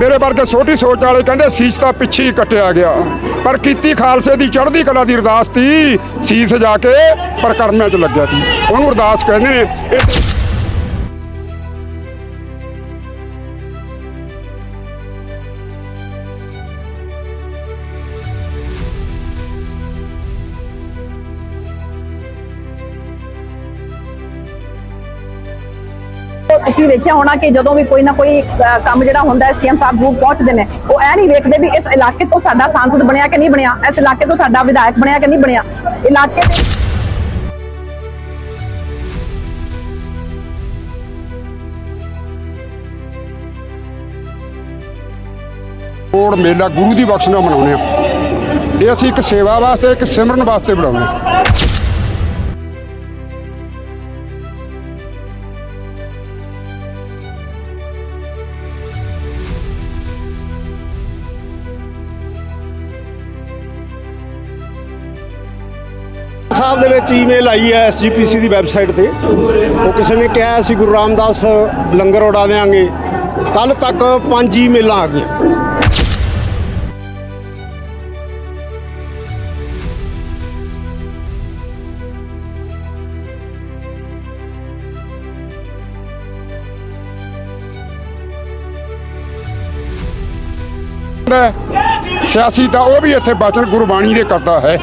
ਮੇਰੇ ਵਰਗੇ ਛੋਟੀ ਸੋਚ ਵਾਲੇ ਕਹਿੰਦੇ ਸੀਸ ਤਾਂ ਪਿੱਛੇ ਹੀ ਕੱਟਿਆ ਗਿਆ। ਪਰ ਕੀਤੀ ਖਾਲਸੇ ਦੀ ਚੜ੍ਹਦੀ ਕਲਾ ਦੀ ਅਰਦਾਸ ਤੀ, ਸੀਸ ਜਾ ਕੇ ਪਰਕਰਮਿਆਂ 'ਚ ਲੱਗਿਆ ਸੀ ਉਹਨੂੰ ਅਰਦਾਸ ਕਹਿੰਦੇ ਨੇ, ਇਹ ਅਸੀਂ ਵੇਖਿਆ ਹੋਣਾ ਕਿ ਜਦੋਂ ਵੀ ਕੋਈ ਨਾ ਕੋਈ ਕੰਮ ਜਿਹੜਾ ਹੁੰਦਾ ਹੈ, ਸੀਐਮ ਸਾਹਿਬ ਨੂੰ ਪਹੁੰਚਦੇ ਨੇ, ਉਹ ਇਹ ਨਹੀਂ ਵੇਖਦੇ ਵੀ ਇਸ ਇਲਾਕੇ ਤੋਂ ਸਾਡਾ ਸਾਂਸਦ ਬਣਿਆ ਕਿ ਨਹੀਂ ਬਣਿਆ, ਇਸ ਇਲਾਕੇ ਤੋਂ ਸਾਡਾ ਵਿਧਾਇਕ ਬਣਿਆ ਕਿ ਨਹੀਂ ਬਣਿਆ। ਇਲਾਕੇ ਦੇ ਕੋੜ ਮੇਲਾ ਗੁਰੂ ਦੀ ਬਖਸ਼ ਨਾਲ ਮਨਾਉਂਦੇ ਆ ਇਹ ਅਸੀਂ ਇੱਕ ਸੇਵਾ ਵਾਸਤੇ, ਇੱਕ ਸਿਮਰਨ ਵਾਸਤੇ ਬਣਾਉਂਦੇ ਦੇ ਵਿੱਚ ਈਮੇਲ ਆਈ ਹੈ ਐਸਜੀਪੀਸੀ ਦੀ ਵੈਬਸਾਈਟ ਤੇ। ਉਹ ਕਿਸੇ ਨੇ ਕਿਹਾ ਅਸੀਂ ਗੁਰੂ ਰਾਮਦਾਸ ਲੰਗਰ ਉਡਾ ਦੇਵਾਂਗੇ ਕੱਲ ਤੱਕ ਪੰਜ ਈਮੇਲਾਂ ਆ ਗਈਆਂ। ਸਿਆਸੀ ਤਾਂ ਉਹ ਵੀ ਇੱਥੇ ਬਚਨ ਗੁਰਬਾਣੀ ਦੇ ਕਰਦਾ ਹੈ।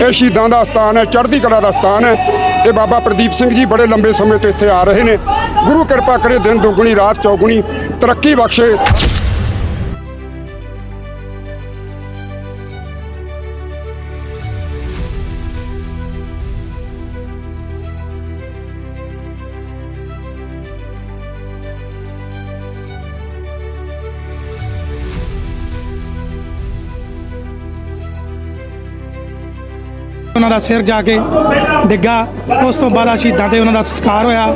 ਇਹ ਸ਼ਹੀਦਾਂ ਦਾ ਸਥਾਨ ਹੈ, ਚੜ੍ਹਦੀ ਕਲਾ ਦਾ ਸਥਾਨ ਹੈ। ਇਹ ਬਾਬਾ ਪ੍ਰਦੀਪ ਸਿੰਘ ਜੀ ਬੜੇ ਲੰਬੇ ਸਮੇਂ ਤੋਂ ਇੱਥੇ ਆ ਰਹੇ ਨੇ। ਗੁਰੂ ਕਿਰਪਾ ਕਰੇ ਦਿਨ ਦੁੱਗਣੀ, ਰਾਤ ਚੌਗੁਣੀ। ਤਰੱਕੀ ਬਖਸ਼ੇ। ਉਹਨਾਂ ਦਾ ਸਿਰ ਜਾ ਕੇ ਡਿੱਗਾ। ਉਸ ਤੋਂ ਬਾਅਦ ਆ ਸ਼ਹੀਦਾਂ ਤੇ ਉਹਨਾਂ ਦਾ ਸੰਸਕਾਰ ਹੋਇਆ।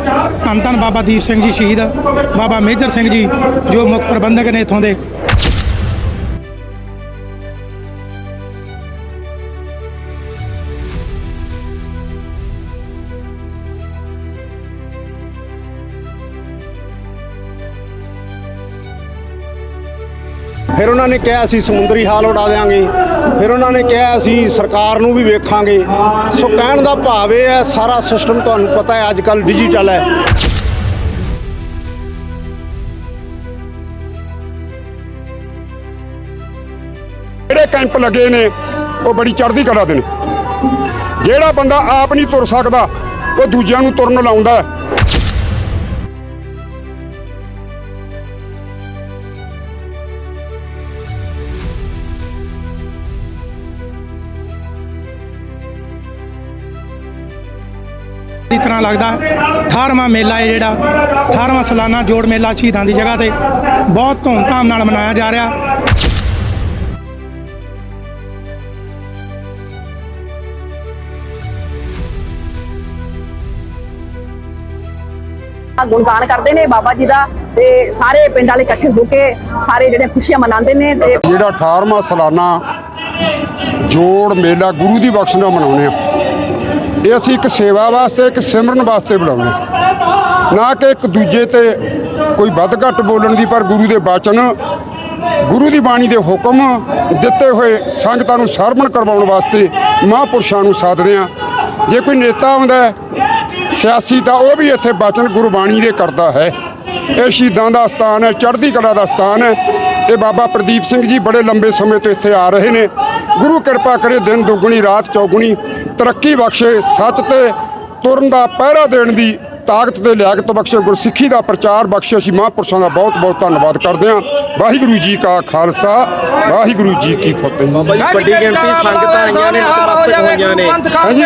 ਧੰਨ ਧੰਨ ਬਾਬਾ ਦੀਪ ਸਿੰਘ ਜੀ ਸ਼ਹੀਦ, ਬਾਬਾ ਮੇਜਰ ਸਿੰਘ ਜੀ, ਜੋ ਮੁੱਖ ਪ੍ਰਬੰਧਕ ਨੇ ਇਥੋਂ ਦੇ। ਫਿਰ ਉਹਨਾਂ ਨੇ ਕਿਹਾ ਅਸੀਂ ਸਮੁੰਦਰੀ ਹਾਲ ਉਡਾ ਦੇਵਾਂਗੇ ਫਿਰ ਉਹਨਾਂ ਨੇ ਕਿਹਾ ਅਸੀਂ ਸਰਕਾਰ ਨੂੰ ਵੀ ਵੇਖਾਂਗੇ। ਸੋ ਕਹਿਣ ਦਾ ਭਾਵ ਇਹ ਹੈ, ਸਾਰਾ ਸਿਸਟਮ ਤੁਹਾਨੂੰ ਪਤਾ ਹੈ ਅੱਜ ਕੱਲ ਡਿਜੀਟਲ ਹੈ। ਜਿਹੜੇ ਕੈਂਪ ਲੱਗੇ ਨੇ, ਉਹ ਬੜੀ ਚੜ੍ਹਦੀ ਕਲਾ ਦੇ ਨੇ। ਜਿਹੜਾ ਬੰਦਾ ਆਪ ਨਹੀਂ ਤੁਰ ਸਕਦਾ, ਉਹ ਦੂਜਿਆਂ ਨੂੰ ਤੁਰਨ ਲਾਉਂਦਾ ਤਰ੍ਹਾਂ ਲੱਗਦਾ। 18ਵਾਂ ਮੇਲਾ ਹੈ ਜਿਹੜਾ। 18ਵਾਂ ਸਾਲਾਨਾ ਜੋੜ ਮੇਲਾ ਸ਼ਹੀਦਾਂ ਦੀ ਜਗ੍ਹਾ ਤੇ ਬਹੁਤ ਧੂਮਧਾਮ ਨਾਲ ਮਨਾਇਆ ਜਾ ਰਿਹਾ। ਗੁਣਗਾਨ ਕਰਦੇ ਨੇ ਬਾਬਾ ਜੀ ਦਾ ਤੇ ਸਾਰੇ ਪਿੰਡ ਵਾਲੇ ਇਕੱਠੇ ਹੋ ਕੇ ਸਾਰੇ ਜਿਹੜੇ ਖੁਸ਼ੀਆਂ ਮਨਾਉਂਦੇ ਨੇ ਤੇ ਜਿਹੜਾ 18ਵਾਂ ਸਾਲਾਨਾ ਜੋੜ ਮੇਲਾ ਗੁਰੂ ਦੀ ਬਖਸ਼ ਨਾਲ ਮਨਾਉਂਦੇ ਆ ਇਹ ਅਸੀਂ ਇੱਕ ਸੇਵਾ ਵਾਸਤੇ, ਇੱਕ ਸਿਮਰਨ ਵਾਸਤੇ ਬਣਾਉਂਦੇ ਨਾ ਕਿ ਇੱਕ ਦੂਜੇ ਤੇ ਕੋਈ ਵੱਧ ਘੱਟ ਬੋਲਣ ਦੀ, ਪਰ ਗੁਰੂ ਦੇ ਬਚਨ ਗੁਰੂ ਦੀ ਬਾਣੀ ਦੇ ਹੁਕਮ ਦਿੱਤੇ ਹੋਏ ਸੰਗਤਾਂ ਨੂੰ ਸਰਵਣ ਕਰਵਾਉਣ ਵਾਸਤੇ ਮਹਾਂਪੁਰਸ਼ਾਂ ਨੂੰ ਸਾਧਦੇ ਆ ਜੇ ਕੋਈ ਨੇਤਾ ਆਉਂਦਾ ਸਿਆਸੀ, ਤਾਂ ਉਹ ਵੀ ਇੱਥੇ ਬਚਨ ਗੁਰਬਾਣੀ ਦੇ ਕਰਦਾ ਹੈ। ਇਹ ਸ਼ਹੀਦਾਂ ਦਾ ਸਥਾਨ ਹੈ, ਚੜ੍ਹਦੀ ਕਲਾ ਦਾ ਸਥਾਨ ਹੈ। ਇਹ ਬਾਬਾ ਪ੍ਰਦੀਪ ਸਿੰਘ ਜੀ ਬੜੇ ਲੰਬੇ ਸਮੇਂ ਤੋਂ ਇੱਥੇ ਆ ਰਹੇ ਨੇ। ਗੁਰੂ ਕਿਰਪਾ ਕਰੇ ਦਿਨ ਦੁੱਗਣੀ ਰਾਤ ਚੌਗੁਣੀ। ਤਰੱਕੀ ਬਖਸ਼ੇ ਸੱਚ ਤੇ ਤੁਰਨ ਦਾ ਪਹਿਰਾ ਦੇਣ ਦੀ ਤਾਕਤ ਤੇ ਲਿਆਕਤ ਬਖਸ਼ੇ। ਗੁਰਸਿੱਖੀ ਦਾ ਪ੍ਰਚਾਰ ਬਖਸ਼ੇ ਅਸੀਂ ਮਹਾਂਪੁਰਸ਼ਾਂ ਦਾ ਬਹੁਤ ਬਹੁਤ ਧੰਨਵਾਦ ਕਰਦੇ ਹਾਂ। ਵਾਹਿਗੁਰੂ ਜੀ ਕਾ ਖਾਲਸਾ ਵਾਹਿਗੁਰੂ ਜੀ ਕੀ ਫਤਿਹ। ਬਾਬਾ ਜੀ ਵੱਡੀ ਗਿਣਤੀ ਸੰਗਤਾਂ ਆਈਆਂ ਨੇ ਨਤਮਸਤਕ ਹੋਈਆਂ ਨੇ। ਹਾਂਜੀ।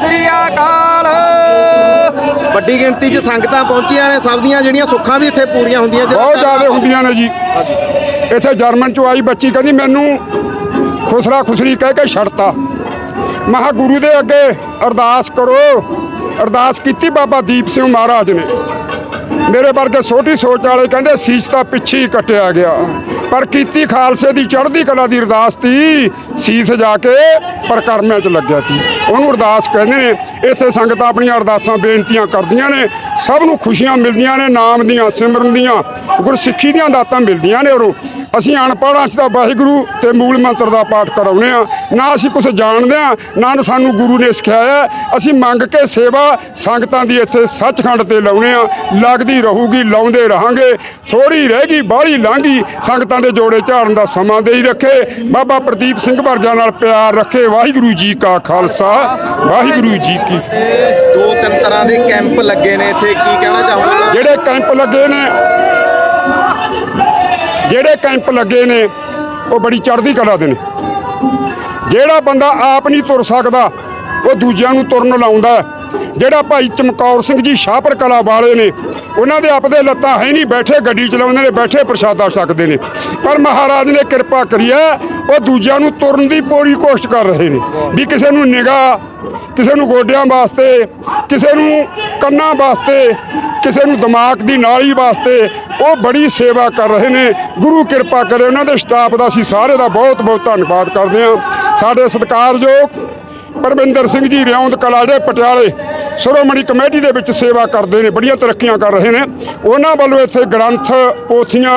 ਸ੍ਰੀ ਅਕਾਲ। ਵੱਡੀ ਗਿਣਤੀ 'ਚ ਸੰਗਤਾਂ ਪਹੁੰਚੀਆਂ ਨੇ ਸਭ ਦੀਆਂ ਜਿਹੜੀਆਂ ਸੁੱਖਾਂ ਵੀ ਇੱਥੇ ਪੂਰੀਆਂ ਹੁੰਦੀਆਂ ਬਹੁਤ ਜ਼ਿਆਦਾ ਹੁੰਦੀਆਂ ਨੇ ਜੀ। ਇੱਥੇ ਜਰਮਨ ਚੋਂ ਆਈ ਬੱਚੀ ਕਹਿੰਦੀ ਮੈਨੂੰ ਖੁਸਰਾ ਖੁਸਰੀ ਕਹਿ ਕੇ ਛੱਡਤਾ। ਮਹਾ ਗੁਰੂ ਦੇ ਅੱਗੇ ਅਰਦਾਸ ਕਰੋ। ਅਰਦਾਸ ਕੀਤੀ ਬਾਬਾ ਦੀਪ ਸਿੰਘ ਮਹਾਰਾਜ ਨੇ। ਮੇਰੇ ਵਰਗੇ ਛੋਟੀ ਸੋਚ ਵਾਲੇ ਕਹਿੰਦੇ, ਸੀਸ ਤਾਂ ਪਿੱਛੇ ਹੀ ਕੱਟਿਆ ਗਿਆ। ਪਰ ਕੀਤੀ ਖਾਲਸੇ ਦੀ ਚੜ੍ਹਦੀ ਕਲਾ ਦੀ ਅਰਦਾਸ ਤੀ। ਸੀਸ ਜਾ ਕੇ ਪਰਕਰਮਿਆਂ 'ਚ ਲੱਗਿਆ ਸੀ ਉਹਨੂੰ ਅਰਦਾਸ ਕਹਿੰਦੇ ਨੇ, ਇੱਥੇ ਸੰਗਤਾਂ ਆਪਣੀਆਂ ਅਰਦਾਸਾਂ ਬੇਨਤੀਆਂ ਕਰਦੀਆਂ ਨੇ। ਸਭ ਨੂੰ ਖੁਸ਼ੀਆਂ ਮਿਲਦੀਆਂ ਨੇ, ਨਾਮ ਦੀਆਂ, ਸਿਮਰਨ ਦੀਆਂ, ਗੁਰਸਿੱਖੀ ਦੀਆਂ ਦਾਤਾਂ ਮਿਲਦੀਆਂ ਨੇ ਉਰੋਂ ਅਸੀਂ ਅਨਪੜ੍ਹਾਂ 'ਚ ਤਾਂ ਵਾਹਿਗੁਰੂ ਤੇ ਮੂਲ ਮੰਤਰ ਦਾ ਪਾਠ ਕਰਾਉਨੇ ਆ ਨਾ ਅਸੀਂ ਕੁਝ ਜਾਣਦੇ ਆ ਨਾ ਸਾਨੂੰ ਗੁਰੂ ਨੇ ਸਿਖਾਇਆ। ਅਸੀਂ ਮੰਗ ਕੇ ਸੇਵਾ ਸੰਗਤਾਂ ਦੀ ਇੱਥੇ ਸੱਚਖੰਡ ਤੇ ਲਾਉਨੇ ਆ ਲੱਗਦੀ ਰਹੂਗੀ ਲਾਉਂਦੇ ਰਹਾਂਗੇ। ਥੋੜੀ ਰਹਿ ਗਈ ਬਾਹਲੀ ਲਾਂਗੀ ਸੰਗਤਾਂ ਦੇ ਜੋੜੇ ਝਾੜਨ ਦਾ ਸਮਾਂ ਦੇ ਹੀ ਰੱਖੇ। ਬਾਬਾ ਪ੍ਰਦੀਪ ਸਿੰਘ ਵਰਗਿਆਂ ਨਾਲ ਪਿਆਰ ਰੱਖੇ। ਵਾਹਿਗੁਰੂ ਜੀ ਕਾ ਖਾਲਸਾ ਵਾਹਿਗੁਰੂ ਜੀ ਕੀ ਦੋ ਤਿੰਨ ਤਰ੍ਹਾਂ ਦੇ ਕੈਂਪ ਲੱਗੇ ਨੇ ਇੱਥੇ ਕੀ ਕਹਿਣਾ ਚਾਹੋਗੇ? ਜਿਹੜੇ ਕੈਂਪ ਲੱਗੇ ਨੇ ਜਿਹੜੇ ਕੈਂਪ ਲੱਗੇ ਨੇ, ਉਹ ਬੜੀ ਚੜ੍ਹਦੀ ਕਲਾ ਦੇ ਨੇ। ਜਿਹੜਾ ਬੰਦਾ ਆਪ ਨਹੀਂ ਤੁਰ ਸਕਦਾ, ਉਹ ਦੂਜਿਆਂ ਨੂੰ ਤੁਰਨ ਲਾਉਂਦਾ ਜਿਹੜਾ ਭਾਈ ਚਮਕੌਰ ਸਿੰਘ ਜੀ ਸ਼ਾਹਪੁਰ ਕਲਾ ਵਾਲੇ ਨੇ, ਉਹਨਾਂ ਦੇ ਆਪਦੇ ਲੱਤਾਂ ਹੈ ਨਹੀਂ, ਬੈਠੇ ਗੱਡੀ ਚਲਾਉਂਦੇ ਨੇ, ਬੈਠੇ ਪ੍ਰਸ਼ਾਦਾ ਸਕਦੇ ਨੇ। ਪਰ ਮਹਾਰਾਜ ਨੇ ਕਿਰਪਾ ਕਰੀ ਹੈ, ਉਹ ਦੂਜਿਆਂ ਨੂੰ ਤੁਰਨ ਦੀ ਪੂਰੀ ਕੋਸ਼ਿਸ਼ ਕਰ ਰਹੇ ਨੇ। ਵੀ ਕਿਸੇ ਨੂੰ ਨਿਗਾਹ, ਕਿਸੇ ਨੂੰ ਗੋਡਿਆਂ ਵਾਸਤੇ, ਕਿਸੇ ਨੂੰ ਕੰਨਾਂ ਵਾਸਤੇ ਕਿਸੇ ਨੂੰ ਦਿਮਾਗ ਦੀ ਨਾਲੀ ਵਾਸਤੇ ਉਹ ਬੜੀ ਸੇਵਾ ਕਰ ਰਹੇ ਨੇ। ਗੁਰੂ ਕਿਰਪਾ ਕਰੇ ਉਹਨਾਂ ਦੇ ਸਟਾਫ ਦਾ। ਅਸੀਂ ਸਾਰੇ ਦਾ ਬਹੁਤ ਬਹੁਤ ਧੰਨਵਾਦ ਕਰਦੇ ਹਾਂ। ਸਾਡੇ ਸਤਿਕਾਰਯੋਗ ਪਰਮਿੰਦਰ ਸਿੰਘ ਜੀ ਰਿਆਉਂਦ ਕਲਾੜੇ ਪਟਿਆਲੇ ਸ਼੍ਰੋਮਣੀ ਕਮੇਟੀ ਦੇ ਵਿੱਚ ਸੇਵਾ ਕਰਦੇ ਨੇ, ਬੜੀਆਂ ਤਰੱਕੀਆਂ ਕਰ ਰਹੇ ਨੇ। ਉਹਨਾਂ ਵੱਲੋਂ ਇੱਥੇ ਗ੍ਰੰਥ, ਪੋਥੀਆਂ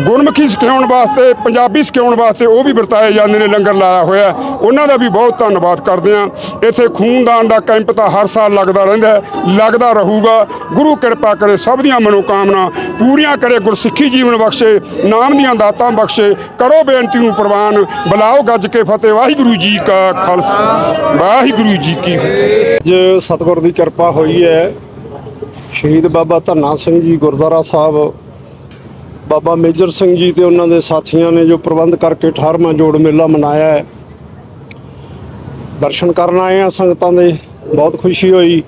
ਗੁਰਮੁਖੀ ਸਿਖਾਉਣ ਵਾਸਤੇ, ਪੰਜਾਬੀ ਸਿਖਾਉਣ ਵਾਸਤੇ ਉਹ ਵੀ ਵਰਤਾਏ ਜਾਂਦੇ ਨੇ, ਲੰਗਰ ਲਾਇਆ ਹੋਇਆ। ਉਹਨਾਂ ਦਾ ਵੀ ਬਹੁਤ ਧੰਨਵਾਦ ਕਰਦੇ ਹਾਂ। ਇੱਥੇ ਖੂਨਦਾਨ ਦਾ ਕੈਂਪ ਤਾਂ ਹਰ ਸਾਲ ਲੱਗਦਾ ਰਹਿੰਦਾ ਲੱਗਦਾ ਰਹੂਗਾ। ਗੁਰੂ ਕਿਰਪਾ ਕਰੇ ਸਭ ਦੀਆਂ ਮਨੋਕਾਮਨਾ ਪੂਰੀਆਂ ਕਰੇ, ਗੁਰਸਿੱਖੀ ਜੀਵਨ ਬਖਸ਼ੇ, ਨਾਮ ਦੀਆਂ ਦਾਤਾਂ ਬਖਸ਼ੇ। ਕਰੋ ਬੇਨਤੀ ਨੂੰ ਪ੍ਰਵਾਨ, ਬੁਲਾਓ ਗੱਜ ਕੇ ਫਤਿਹ। ਵਾਹਿਗੁਰੂ ਜੀ ਕਾ ਖਾਲਸਾ। ਵਾਹਿਗੁਰੂ ਜੀ ਕੀ ਫਤਿਹ। ਜੇ ਸਤਿਗੁਰ ਦੀ ਕਿਰਪਾ ਹੋਈ ਹੈ। ਸ਼ਹੀਦ ਬਾਬਾ ਧੰਨਾ ਸਿੰਘ ਜੀ ਗੁਰਦੁਆਰਾ ਸਾਹਿਬ ਬਾਬਾ ਮੇਜਰ ਸਿੰਘ ਜੀ ਤੇ ਉਹਨਾਂ ਦੇ ਸਾਥੀਆਂ ਨੇ ਜੋ ਪ੍ਰਬੰਧ ਕਰਕੇ 18ਵਾਂ ਜੋੜ ਮੇਲਾ ਮਨਾਇਆ ਹੈ। ਦਰਸ਼ਨ ਕਰਨ ਆਏ ਆ ਸੰਗਤਾਂ ਦੇ, ਬਹੁਤ ਖੁਸ਼ੀ ਹੋਈ।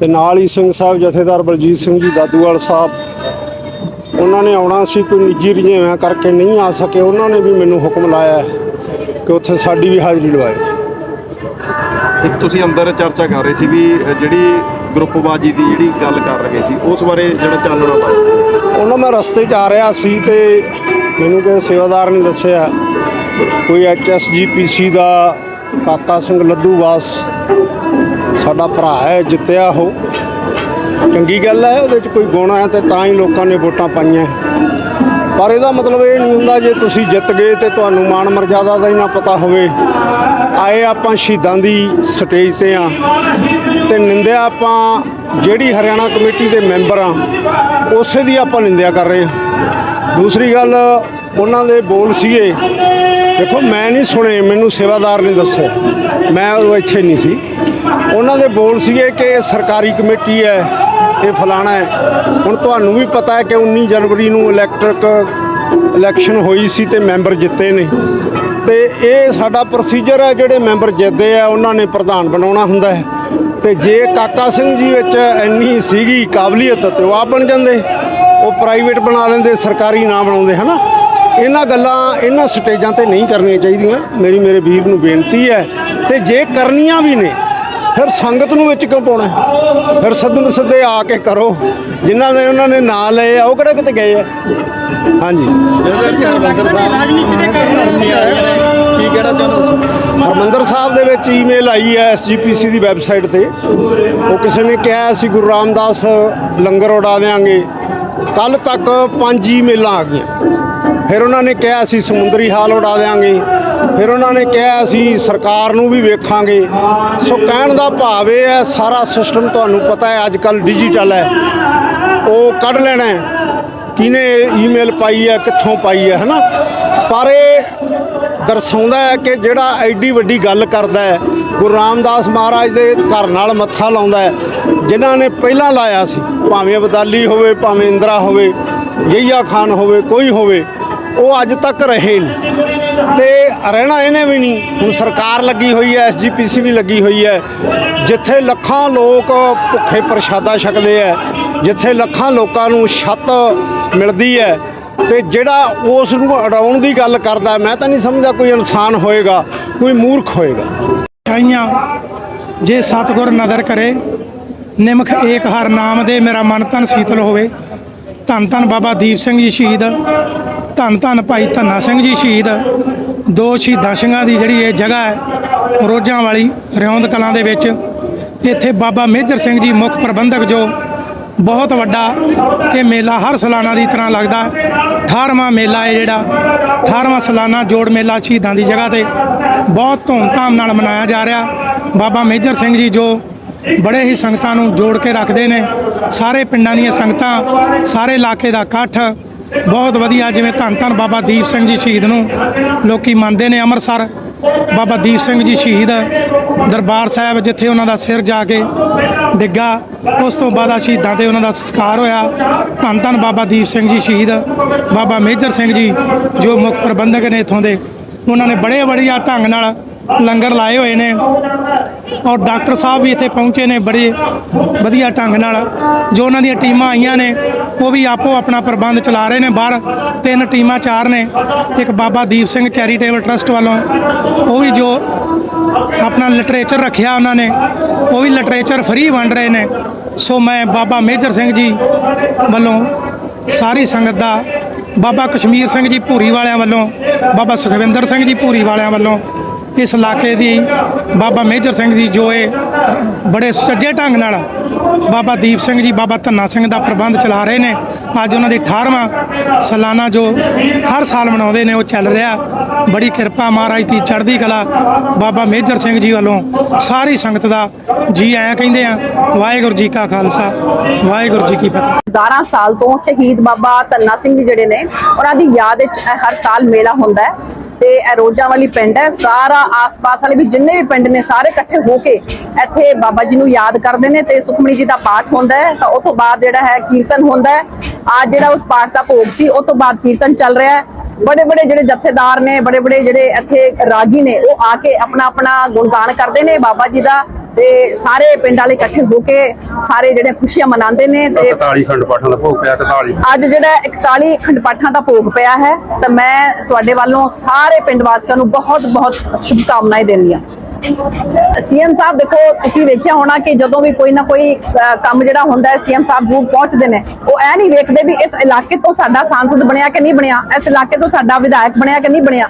ਤੇ ਨਾਲ ਹੀ ਸਿੰਘ ਸਾਹਿਬ ਜਥੇਦਾਰ ਬਲਜੀਤ ਸਿੰਘ ਜੀ, ਦਾਦੂਵਾਲ ਸਾਹਿਬ, ਉਹਨਾਂ ਨੇ ਆਉਣਾ ਸੀ, ਕੋਈ ਨਿੱਜੀ ਰੁਝੇਵਿਆਂ ਕਰਕੇ ਨਹੀਂ ਆ ਸਕੇ, ਉਹਨਾਂ ਨੇ ਵੀ ਮੈਨੂੰ ਹੁਕਮ ਲਾਇਆ ਕਿ ਉੱਥੇ ਸਾਡੀ ਵੀ ਹਾਜ਼ਰੀ ਲਵਾਏ ਇੱਕ ਤੁਸੀਂ ਅੰਦਰ ਚਰਚਾ ਕਰ ਰਹੇ ਸੀ ਵੀ ਜਿਹੜੀ ਗਰੁੱਪਬਾਜੀ ਦੀ ਜਿਹੜੀ ਗੱਲ ਕਰ ਰਹੇ ਸੀ, ਉਸ ਬਾਰੇ ਜਿਹੜਾ ਚਾਨਣਾ ਪਾਓ। ਉਹਨਾਂ ਮੈਂ ਰਸਤੇ 'ਚ ਆ ਰਿਹਾ ਸੀ ਤੇ ਮੈਨੂੰ ਕਿਸੇ ਸੇਵਾਦਾਰ ਨੇ ਦੱਸਿਆ, ਕੋਈ ਐਚਐਸਜੀਪੀਸੀ ਦਾ ਕਾਕਾ ਸਿੰਘ ਲੱਦੂਵਾਸ ਸਾਡਾ ਭਰਾ ਹੈ, ਜਿੱਤਿਆ ਉਹ। ਚੰਗੀ ਗੱਲ ਹੈ, ਉਹਦੇ 'ਚ ਕੋਈ ਗੁਣ ਹੈ ਤੇ ਤਾਂ ਹੀ ਲੋਕਾਂ ਨੇ ਵੋਟਾਂ ਪਾਈਆਂ। ਪਰ ਇਹਦਾ ਮਤਲਬ ਇਹ ਨਹੀਂ ਹੁੰਦਾ ਜੇ ਤੁਸੀਂ ਜਿੱਤ ਗਏ ਤੇ ਤੁਹਾਨੂੰ ਮਾਣ ਮਰਜ਼ਾਦਾ ਦਾ ਹੀ ਨਾ ਪਤਾ ਹੋਵੇ। ਆਏ ਆਪਾਂ ਸ਼ਹੀਦਾਂ ਦੀ ਸਟੇਜ ਤੇ ਆ ਤੇ ਨਿੰਦਿਆ ਆਪਾਂ ਜਿਹੜੀ ਹਰਿਆਣਾ ਕਮੇਟੀ ਦੇ ਮੈਂਬਰ ਆ, ਉਸੇ ਦੀ ਆਪਾਂ ਨਿੰਦਿਆ ਕਰ ਰਹੇ ਹਾਂ ਦੂਸਰੀ ਗੱਲ ਉਹਨਾਂ ਦੇ ਬੋਲ ਸੀਗੇ, ਦੇਖੋ ਮੈਂ ਨਹੀਂ ਸੁਣੇ, ਮੈਨੂੰ ਸੇਵਾਦਾਰ ਨੇ ਦੱਸਿਆ। ਮੈਂ ਉਹ ਇੱਥੇ ਨਹੀਂ ਸੀ। ਉਹਨਾਂ ਦੇ ਬੋਲ ਸੀਗੇ ਕਿ ਸਰਕਾਰੀ ਕਮੇਟੀ ਹੈ ਇਹ ਫਲਾਣਾ ਹੈ। ਹੁਣ ਤੁਹਾਨੂੰ ਵੀ ਪਤਾ ਹੈ ਕਿ 19 ਜਨਵਰੀ ਨੂੰ ਇਲੈਕਟ੍ਰਿਕ ਇਲੈਕਸ਼ਨ ਹੋਈ ਸੀ ਤੇ ਮੈਂਬਰ ਜਿੱਤੇ ਨੇ। ਤੇ ਇਹ ਸਾਡਾ ਪ੍ਰੋਸੀਜਰ ਹੈ, ਜਿਹੜੇ ਮੈਂਬਰ ਜਿੱਤਦੇ ਆ, ਉਹਨਾਂ ਨੇ ਪ੍ਰਧਾਨ ਬਣਾਉਣਾ ਹੁੰਦਾ ਹੈ। ਤੇ ਜੇ ਕਾਕਾ ਸਿੰਘ ਜੀ ਵਿੱਚ ਇੰਨੀ ਸੀਗੀ ਕਾਬਲੀਅਤ ਤੇ ਉਹ ਆਪ ਬਣ ਜਾਂਦੇ। ਉਹ ਪ੍ਰਾਈਵੇਟ ਬਣਾ ਲੈਂਦੇ, ਸਰਕਾਰੀ ਨਾ ਬਣਾਉਂਦੇ, ਹਨਾ? ਇਹਨਾਂ ਗੱਲਾਂ, ਇਹਨਾਂ ਸਟੇਜਾਂ ਤੇ ਨਹੀਂ ਕਰਨੀਆਂ ਚਾਹੀਦੀਆਂ। ਮੇਰੀ ਮੇਰੇ ਵੀਰ ਨੂੰ ਬੇਨਤੀ ਹੈ। ਤੇ ਜੇ ਕਰਨੀਆਂ ਵੀ ਨੇ ਫਿਰ ਸੰਗਤ ਨੂੰ ਵਿੱਚ ਕਿਉਂ ਪਾਉਣਾ? ਫਿਰ ਸੱਦਮ ਸੱਦੇ ਆ ਕੇ ਕਰੋ। ਜਿਨ੍ਹਾਂ ਦੇ ਉਹਨਾਂ ਨੇ ਨਾਂ ਲਏ ਆ ਉਹ ਕਿਹੜਾ ਕਿਤੇ ਗਏ ਆ? ਹਾਂਜੀ। ਕੀ ਕਹਿਣਾ ਚਾਹੁੰਦੇ ਹਰਮੰਦਰ ਸਾਹਿਬ ਦੇ ਵਿੱਚ ਈਮੇਲ ਆਈ ਹੈ ਐਸਜੀਪੀਸੀ ਦੀ ਵੈਬਸਾਈਟ ਤੇ। ਉਹ ਕਿਸੇ ਨੇ ਕਿਹਾ ਅਸੀਂ ਗੁਰੂ ਰਾਮਦਾਸ ਲੰਗਰ ਉਡਾ ਦਿਆਂਗੇ ਕੱਲ ਤੱਕ ਪੰਜ ਈਮੇਲਾਂ ਆ ਗਈਆਂ। ਫਿਰ ਉਹਨਾਂ ਨੇ ਕਿਹਾ ਅਸੀਂ ਸਮੁੰਦਰੀ ਹਾਲ ਉਡਾ ਦਿਆਂਗੇ ਫਿਰ ਉਹਨਾਂ ਨੇ ਕਿਹਾ, ਅਸੀਂ ਸਰਕਾਰ ਨੂੰ ਵੀ ਵੇਖਾਂਗੇ। ਸੋ ਕਹਿਣ ਦਾ ਭਾਵ ਇਹ ਹੈ, ਸਾਰਾ ਸਿਸਟਮ ਤੁਹਾਨੂੰ ਪਤਾ ਹੈ ਅੱਜ ਕੱਲ ਡਿਜੀਟਲ ਹੈ। ਉਹ ਕੱਢ ਲੈਣਾ ਹੈ। ਕਿਹਨੇ ਈਮੇਲ ਪਾਈ ਹੈ, ਕਿੱਥੋਂ ਪਾਈ ਹੈ, ਹਨਾ? ਪਰ ਇਹ ਦਰਸਾਉਂਦਾ ਹੈ ਕਿ ਜਿਹੜਾ ਐਡੀ ਵੱਡੀ ਗੱਲ ਕਰਦਾ ਹੈ, ਗੁਰੂ ਰਾਮਦਾਸ ਮਹਾਰਾਜ ਦੇ ਘਰ ਨਾਲ ਮੱਥਾ ਲਾਉਂਦਾ ਹੈ, ਜਿਨ੍ਹਾਂ ਨੇ ਪਹਿਲਾਂ ਲਾਇਆ ਸੀ, ਭਾਵੇਂ ਅਬਦਾਲੀ ਹੋਵੇ, ਭਾਵੇਂ ਇੰਦਰਾ ਹੋਵੇ ਯਹੀਆ ਖਾਨ ਹੋਵੇ, ਕੋਈ ਹੋਵੇ ਉਹ ਅੱਜ ਤੱਕ ਰਹੇ ਨੇ ਤੇ ਰਹਿਣਾ ਇਹਨੇ ਵੀ ਨਹੀਂ। ਹੁਣ ਸਰਕਾਰ ਲੱਗੀ ਹੋਈ ਹੈ ਐਸਜੀਪੀਸੀ ਵੀ ਲੱਗੀ ਹੋਈ ਹੈ। ਜਿੱਥੇ ਲੱਖਾਂ ਲੋਕ ਭੁੱਖੇ ਪ੍ਰਸ਼ਾਦਾ ਛਕਦੇ ਹੈ, ਜਿੱਥੇ ਲੱਖਾਂ ਲੋਕਾਂ ਨੂੰ ਛੱਤ ਮਿਲਦੀ ਹੈ, ਤੇ ਜਿਹੜਾ ਉਸ ਨੂੰ ਅਡਾਉਣ ਦੀ ਗੱਲ ਕਰਦਾ, ਮੈਂ ਤਾਂ ਨਹੀਂ ਸਮਝਦਾ ਕੋਈ ਇਨਸਾਨ ਹੋਏਗਾ, ਕੋਈ ਮੂਰਖ ਹੋਏਗਾ। ਆਈਆਂ, ਜੇ ਸਤਿਗੁਰ ਨਦਰ ਕਰੇ, ਨਿਮਖ ਏਕ ਹਰ ਨਾਮ ਦੇ ਮੇਰਾ ਮਨ ਤਨ ਸੀਤਲ ਹੋਵੇ ਧੰਨ ਧੰਨ ਬਾਬਾ ਦੀਪ ਸਿੰਘ ਜੀ ਸ਼ਹੀਦ ਧੰਨ ਧੰਨ ਭਾਈ ਧੰਨਾ ਸਿੰਘ ਜੀ ਸ਼ਹੀਦ ਦੋ ਸ਼ਹੀਦਾਂ ਸਿੰਘਾਂ ਦੀ ਜਿਹੜੀ ਇਹ ਜਗ੍ਹਾ ਹੈ, ਰੋਜਾਂ ਵਾਲੀ ਰਿਉਂਦ ਕਲਾਂ ਦੇ ਵਿੱਚ। ਇੱਥੇ ਬਾਬਾ ਮੇਜਰ ਸਿੰਘ ਜੀ ਮੁੱਖ ਪ੍ਰਬੰਧਕ ਜੋ ਬਹੁਤ ਵੱਡਾ ਇਹ ਮੇਲਾ ਹਰ ਸਾਲਾਨਾ ਦੀ ਤਰ੍ਹਾਂ ਲੱਗਦਾ। 18ਵਾਂ ਮੇਲਾ ਹੈ ਜਿਹੜਾ 18ਵਾਂ ਸਾਲਾਨਾ ਜੋੜ ਮੇਲਾ ਸ਼ਹੀਦਾਂ ਦੀ ਜਗ੍ਹਾ ਤੇ ਬਹੁਤ ਧੂਮਧਾਮ ਨਾਲ ਮਨਾਇਆ ਜਾ ਰਿਹਾ। ਬਾਬਾ ਮੇਜਰ ਸਿੰਘ ਜੀ ਜੋ ਬੜੇ ਹੀ ਸੰਗਤਾਂ ਨੂੰ ਜੋੜ ਕੇ ਰੱਖਦੇ ਨੇ। ਸਾਰੇ ਪਿੰਡਾਂ ਦੀਆਂ ਸੰਗਤਾਂ, ਸਾਰੇ ਇਲਾਕੇ ਦਾ ਇਕੱਠ। ਬਹੁਤ ਵਧੀਆ ਜਿਵੇਂ ਧੰਨ ਧੰਨ ਬਾਬਾ ਦੀਪ ਸਿੰਘ ਜੀ ਸ਼ਹੀਦ ਨੂੰ ਲੋਕੀ ਮੰਨਦੇ ਨੇ ਅੰਮ੍ਰਿਤਸਰ। ਬਾਬਾ ਦੀਪ ਸਿੰਘ ਜੀ ਸ਼ਹੀਦ ਦਰਬਾਰ ਸਾਹਿਬ ਜਿੱਥੇ ਉਹਨਾਂ ਦਾ ਸਿਰ ਜਾ ਕੇ ਡਿੱਗਾ, ਉਸ ਤੋਂ ਬਾਅਦ ਆ ਸ਼ਹੀਦਾਂ ਤੇ ਉਹਨਾਂ ਦਾ ਸੰਸਕਾਰ ਹੋਇਆ। ਧੰਨ ਧੰਨ ਬਾਬਾ ਦੀਪ ਸਿੰਘ ਜੀ ਸ਼ਹੀਦ, ਬਾਬਾ ਮੇਜਰ ਸਿੰਘ ਜੀ ਜੋ ਮੁੱਖ ਪ੍ਰਬੰਧਕ ਨੇ ਇਥੋਂ ਦੇ। ਉਹਨਾਂ ਨੇ ਬੜੇ ਵਧੀਆ ਢੰਗ ਨਾਲ ਲੰਗਰ ਲਾਏ ਹੋਏ ਨੇ ਔਰ ਡਾਕਟਰ ਸਾਹਿਬ ਵੀ ਇੱਥੇ ਪਹੁੰਚੇ ਨੇ ਬੜੇ ਵਧੀਆ ਢੰਗ ਨਾਲ। ਜੋ ਉਹਨਾਂ ਦੀਆਂ ਟੀਮਾਂ ਆਈਆਂ ਨੇ, ਉਹ ਵੀ ਆਪੋ ਆਪਣਾ ਪ੍ਰਬੰਧ ਚਲਾ ਰਹੇ ਨੇ ਬਾਹਰ। ਤਿੰਨ ਟੀਮਾਂ ਚਾਰ ਨੇ, ਇੱਕ ਬਾਬਾ ਦੀਪ ਸਿੰਘ ਚੈਰੀਟੇਬਲ ਟਰਸਟ ਵੱਲੋਂ। ਉਹ ਵੀ ਜੋ ਆਪਣਾ ਲਿਟਰੇਚਰ ਰੱਖਿਆ ਉਹਨਾਂ ਨੇ, ਉਹ ਵੀ ਲਿਟਰੇਚਰ ਫ੍ਰੀ ਵੰਡ ਰਹੇ ਨੇ। ਸੋ ਮੈਂ ਬਾਬਾ ਮੇਜਰ ਸਿੰਘ ਜੀ ਵੱਲੋਂ ਸਾਰੀ ਸੰਗਤ ਦਾ, ਬਾਬਾ ਕਸ਼ਮੀਰ ਸਿੰਘ ਜੀ ਭੂਰੀ ਵਾਲਿਆਂ ਵੱਲੋਂ, ਬਾਬਾ ਸੁਖਵਿੰਦਰ ਸਿੰਘ ਜੀ ਭੂਰੀ ਵਾਲਿਆਂ ਵੱਲੋਂ ਇਸ ਇਲਾਕੇ ਦੀ ਬਾਬਾ ਮੇਜਰ ਸਿੰਘ ਜੀ ਜੋ ਇਹ ਬੜੇ ਸੱਜੇ ਢੰਗ ਨਾਲ ਬਾਬਾ ਦੀਪ ਸਿੰਘ ਜੀ, ਬਾਬਾ ਧੰਨਾ ਸਿੰਘ ਦਾ ਪ੍ਰਬੰਧ ਚਲਾ ਰਹੇ ਨੇ। ਅੱਜ ਉਹਨਾਂ ਦੀ 18ਵਾਂ ਸਾਲਾਨਾ ਜੋ ਹਰ ਸਾਲ ਮਨਾਉਂਦੇ ਨੇ, ਉਹ ਚੱਲ ਰਿਹਾ। ਬੜੀ ਕਿਰਪਾ ਮਹਾਰਾਜ ਦੀ ਚੜ੍ਹਦੀ ਕਲਾ ਬਾਬਾ ਮੇਜਰ ਸਿੰਘ ਜੀ ਵੱਲੋਂ ਸਾਰੀ ਸੰਗਤ ਦਾ ਜੀ ਆਇਆਂ ਕਹਿੰਦੇ ਆ, ਵਾਹਿਗੁਰੂ ਜੀ ਕਾ ਖਾਲਸਾ, ਵਾਹਿਗੁਰੂ ਜੀ ਕੀ ਫਤਿਹ। ਹਜ਼ਾਰਾਂ ਸਾਲ ਤੋਂ ਸ਼ਹੀਦ ਬਾਬਾ ਧੰਨਾ ਸਿੰਘ ਜੀ ਜਿਹੜੇ ਨੇ, ਉਹਨਾਂ ਦੀ ਯਾਦ ਵਿੱਚ ਹਰ ਸਾਲ ਮੇਲਾ ਹੁੰਦਾ ਹੈ ਤੇ ਇਹ ਰੋਜਾਂ ਵਾਲੀ ਪਿੰਡ ਹੈ। ਸਾਰਾ ਆਸ-ਪਾਸ ਵਾਲੇ ਵੀ ਜਿੰਨੇ ਵੀ ਪਿੰਡ ਨੇ ਸਾਰੇ ਇਕੱਠੇ ਹੋ ਕੇ ਇੱਥੇ ਬਾਬਾ ਜੀ ਨੂੰ ਯਾਦ ਕਰਦੇ ਨੇ ਤੇ ਸੁਖਮਣੀ ਜੀ ਦਾ ਪਾਠ ਹੁੰਦਾ ਹੈ। ਤਾਂ ਉਹ ਤੋਂ ਬਾਅਦ ਜਿਹੜਾ ਹੈ ਕੀਰਤਨ ਹੁੰਦਾ ਹੈ। ਅੱਜ ਜਿਹੜਾ ਉਸ ਪਾਠ ਦਾ ਭੋਗ ਸੀ, ਉਹ ਤੋਂ ਬਾਅਦ ਕੀਰਤਨ ਚੱਲ ਰਿਹਾ ਹੈ। ਬੜੇ ਬੜੇ ਜਿਹੜੇ ਜਥੇਦਾਰ ਨੇ ਬੜੇ ਬੜੇ ਜਿਹੜੇ ਇੱਥੇ ਰਾਗੀ ਨੇ ਉਹ ਆ ਕੇ ਆਪਣਾ ਆਪਣਾ ਗੁਣਗਾਨ ਕਰਦੇ ਨੇ ਬਾਬਾ ਜੀ ਦਾ ਤੇ ਸਾਰੇ ਪਿੰਡ ਵਾਲੇ ਇਕੱਠੇ ਹੋ ਕੇ ਸਾਰੇ ਜਿਹੜੇ ਖੁਸ਼ੀਆਂ ਮਨਾਉਂਦੇ ਨੇ ਤੇ 41 ਖੰਡ ਪਾਠਾਂ ਦਾ ਭੋਗ ਪਿਆ 41 ਅੱਜ ਜਿਹੜਾ 41 ਖੰਡ ਪਾਠਾਂ ਦਾ ਭੋਗ ਪਿਆ ਹੈ ਤਾਂ ਮੈਂ ਤੁਹਾਡੇ ਵੱਲੋਂ ਸਾਰੇ ਪਿੰਡ ਵਾਸੀਆਂ ਨੂੰ ਬਹੁਤ ਬਹੁਤ ਸ਼ੁਭਕਾਮਨਾਵਾਂ ਦਿੰਦੀ ਹਾਂ। ਸੀਐਮ ਸਾਹਿਬ ਦੇਖੋ ਤੁਸੀਂ ਵੇਖਿਆ ਹੋਣਾ ਕਿ ਜਦੋਂ ਵੀ ਕੋਈ ਨਾ ਕੋਈ ਕੰਮ ਜਿਹੜਾ ਹੁੰਦਾ ਹੈ ਸੀਐਮ ਸਾਹਿਬ ਜ਼ਰੂਰ ਪਹੁੰਚਦੇ ਨੇ। ਉਹ ਐ ਨਹੀਂ ਵੇਖਦੇ ਵੀ ਇਸ ਇਲਾਕੇ ਤੋਂ ਸਾਡਾ ਸਾਂਸਦ ਬਣਿਆ ਕਿ ਨਹੀਂ ਬਣਿਆ ਇਸ ਇਲਾਕੇ ਤੋਂ ਸਾਡਾ ਵਿਧਾਇਕ ਬਣਿਆ ਕਿ ਨਹੀਂ ਬਣਿਆ।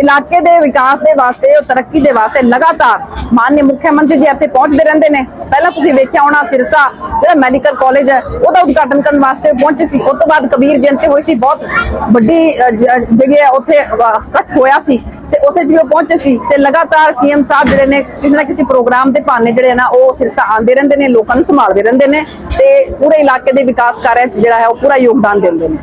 ਇਲਾਕੇ ਦੇ ਵਿਕਾਸ ਦੇ ਵਾਸਤੇ ਉਹ ਤਰੱਕੀ ਦੇ ਵਾਸਤੇ ਲਗਾਤਾਰ ਮਾਨਯ ਮੁੱਖ ਮੰਤਰੀ ਜੀ ਇੱਥੇ ਪਹੁੰਚਦੇ ਰਹਿੰਦੇ ਨੇ। ਪਹਿਲਾਂ ਤੁਸੀਂ ਵੇਖਿਆ ਹੋਣਾ ਸਿਰਸਾ ਜਿਹੜਾ ਮੈਡੀਕਲ ਕਾਲਜ ਹੈ ਉਹਦਾ ਉਦਘਾਟਨ ਕਰਨ ਵਾਸਤੇ ਪਹੁੰਚੇ ਸੀ। ਉਸ ਤੋਂ ਬਾਅਦ ਕਬੀਰ ਜਯੰਤੀ ਹੋਈ ਸੀ ਬਹੁਤ ਵੱਡੀ ਜਿਹੜੀ ਹੈ ਉੱਥੇ ਅਹ, ਇਕੱਠ ਹੋਇਆ ਸੀ। ਤੇ ਉਸੇ ਜਿਵੇਂ ਪਹੁੰਚੇ ਸੀ ਤੇ ਲਗਾਤਾਰ ਸੀਐਮ ਸਾਹਿਬ ਜਿਹੜੇ ਨੇ ਕਿਸੇ ਨਾ ਕਿਸੇ ਪ੍ਰੋਗਰਾਮ ਦੇ ਬਹਾਨੇ ਜਿਹੜੇ ਨਾ, ਉਹ ਸਿਰਸਾ ਆਉਂਦੇ ਰਹਿੰਦੇ ਨੇ, ਲੋਕਾਂ ਨੂੰ ਸੰਭਾਲਦੇ ਰਹਿੰਦੇ ਨੇ ਤੇ ਪੂਰੇ ਇਲਾਕੇ ਦੇ ਵਿਕਾਸ ਕਾਰਿਆਂ ਜਿਹੜਾ ਹੈ ਉਹ ਪੂਰਾ ਯੋਗਦਾਨ ਦਿੰਦੇ ਨੇ।